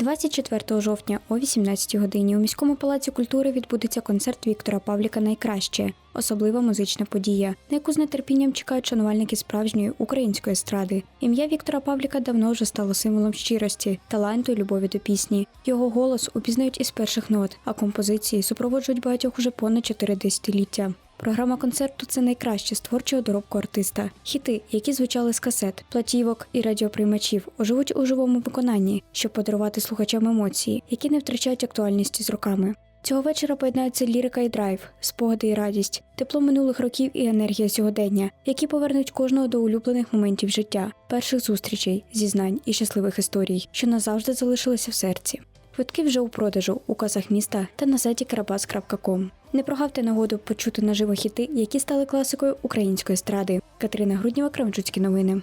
24 жовтня о 18 годині у міському палаці культури відбудеться концерт Віктора Павліка Найкраще, особлива музична подія, на яку з нетерпінням чекають шанувальники справжньої української естради. Ім'я Віктора Павліка давно вже стало символом щирості, таланту і любові до пісні. Його голос упізнають із перших нот, а композиції супроводжують багатьох уже понад чотири десятиліття. Програма концерту це найкраще з творчого доробку артиста. Хіти, які звучали з касет, платівок і радіоприймачів, оживуть у живому виконанні, щоб подарувати слухачам емоції, які не втрачають актуальності з роками. Цього вечора поєднаються лірика і драйв, спогади і радість, тепло минулих років і енергія сьогодення, які повернуть кожного до улюблених моментів життя, перших зустрічей, зізнань і щасливих історій, що назавжди залишилися в серці. Квитки вже у продажу у касах міста та на сайті karabas.com. Не прогавте нагоду почути наживо хіти, які стали класикою української естради. Катерина Грудніва, Кравчуцькі новини.